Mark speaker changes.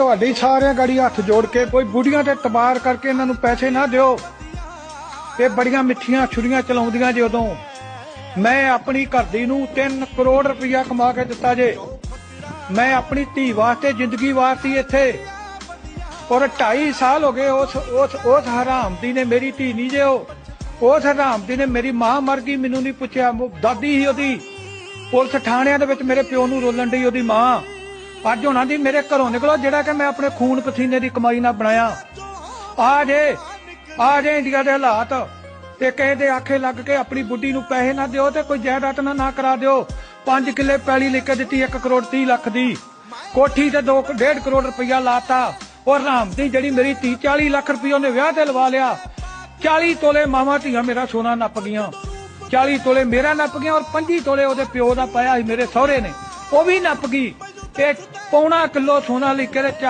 Speaker 1: ਤੁਹਾਡੀ ਸਾਰਿਆਂ ਗਾੜੀ ਹੱਥ ਜੋੜ ਕੇ ਕੋਈ ਬੁੜੀਆਂ ਤੇ ਤਬਾਰ ਕਰਕੇ ਇਹਨਾਂ ਨੂੰ ਪੈਸੇ ਨਾ ਦਿਓ। ਇਹ ਬੜੀਆਂ ਮਿੱਠੀਆਂ ਛੁਰੀਆਂ ਚਲਾਉਂਦੀਆਂ ਜੇ ਉਦੋਂ। ਮੈਂ ਆਪਣੀ ਘਰਦੀ ਨੂੰ 3 ਕਰੋੜ ਰੁਪਇਆ ਕਮਾ ਕੇ ਦਿੱਤਾ ਜੇ। ਮੈਂ ਆਪਣੀ ਧੀ ਵਾਸਤੇ ਜ਼ਿੰਦਗੀ ਵਾਰਤੀ ਇੱਥੇ। ਔਰ 2.5 ਸਾਲ ਹੋ ਗਏ ਉਸ ਉਸ ਉਸ ਹਰਾਮਦੀ ਨੇ ਮੇਰੀ ਧੀ ਨਹੀਂ ਜੇ ਉਹ ਉਸ ਹਰਾਮਦੀ ਨੇ ਮੇਰੀ ਮਾਂ ਮਰ ਗਈ, ਮੈਨੂੰ ਨਹੀਂ ਪੁੱਛਿਆ। ਦਾਦੀ ਸੀ ਉਹਦੀ। ਪੁਲਿਸ ਥਾਣਿਆਂ ਦੇ ਵਿੱਚ ਮੇਰੇ ਪਿਓ ਨੂੰ ਰੋਲਣ ਡਈ ਉਹਦੀ ਮਾਂ। ਅੱਜ ਉਹਨਾਂ ਦੀ ਮੇਰੇ ਘਰੋਂ ਨਿਕਲੋ, ਜਿਹੜਾ ਕਿ ਮੈਂ ਆਪਣੇ ਖੂਨ ਪਸੀਨੇ ਦੀ ਕਮਾਈ ਨਾਲ ਬਣਾਇਆ। ਆ ਜੇ ਆ ਜੇ ਇੰਡੀਆ ਦੇ ਹਾਲਾਤ ਤੇ ਕਿਸੇ ਦੇ ਆਖੇ ਲੱਗ ਕੇ ਆਪਣੀ ਬੁੱਢੀ ਨੂੰ ਪੈਸੇ ਨਾ ਦਿਓ ਤੇ ਕੋਈ ਜਾਇਦਾਦ ਨਾ ਨਾ ਕਰਾ ਦਿਓ। 5 ਕਿੱਲੇ ਪੈਲੀ ਲਿਖ ਕੇ ਦਿੱਤੀ 1 ਕਰੋੜ 30 ਲੱਖ ਦੀ। ਕੋਠੀ ਤੇ 2 1.5 ਕਰੋੜ ਰੁਪਇਆ ਲਾਤਾ। ਔਰ ਰਾਮ ਦੀ ਜਿਹੜੀ ਮੇਰੀ 30 40 ਲੱਖ ਰੁਪਇਆ ਉਹਨੇ ਵਿਆਹ ਤੇ ਲਵਾ ਲਿਆ। 40 ਤੋਲੇ ਮਾਵਾਂ ਧੀਆਂ ਮੇਰਾ ਸੋਨਾ ਨੱਪ ਗਈਆਂ। 40 ਤੋਲੇ ਮੇਰਾ ਨੱਪ ਗਿਆ ਔਰ 25 ਤੋਲੇ ਉਹਦੇ ਪਿਓ ਦਾ ਪਾਇਆ ਸੀ, ਮੇਰੇ ਸਹੁਰੇ ਨੇ। ਉਹ ਵੀ ਨੱਪ ਗਈ। ਤੇ ਪੌਣਾ ਕਿਲੋ ਸੋਨਾ ਲਿਖ ਕੇ ਤੇ ਚਾਰ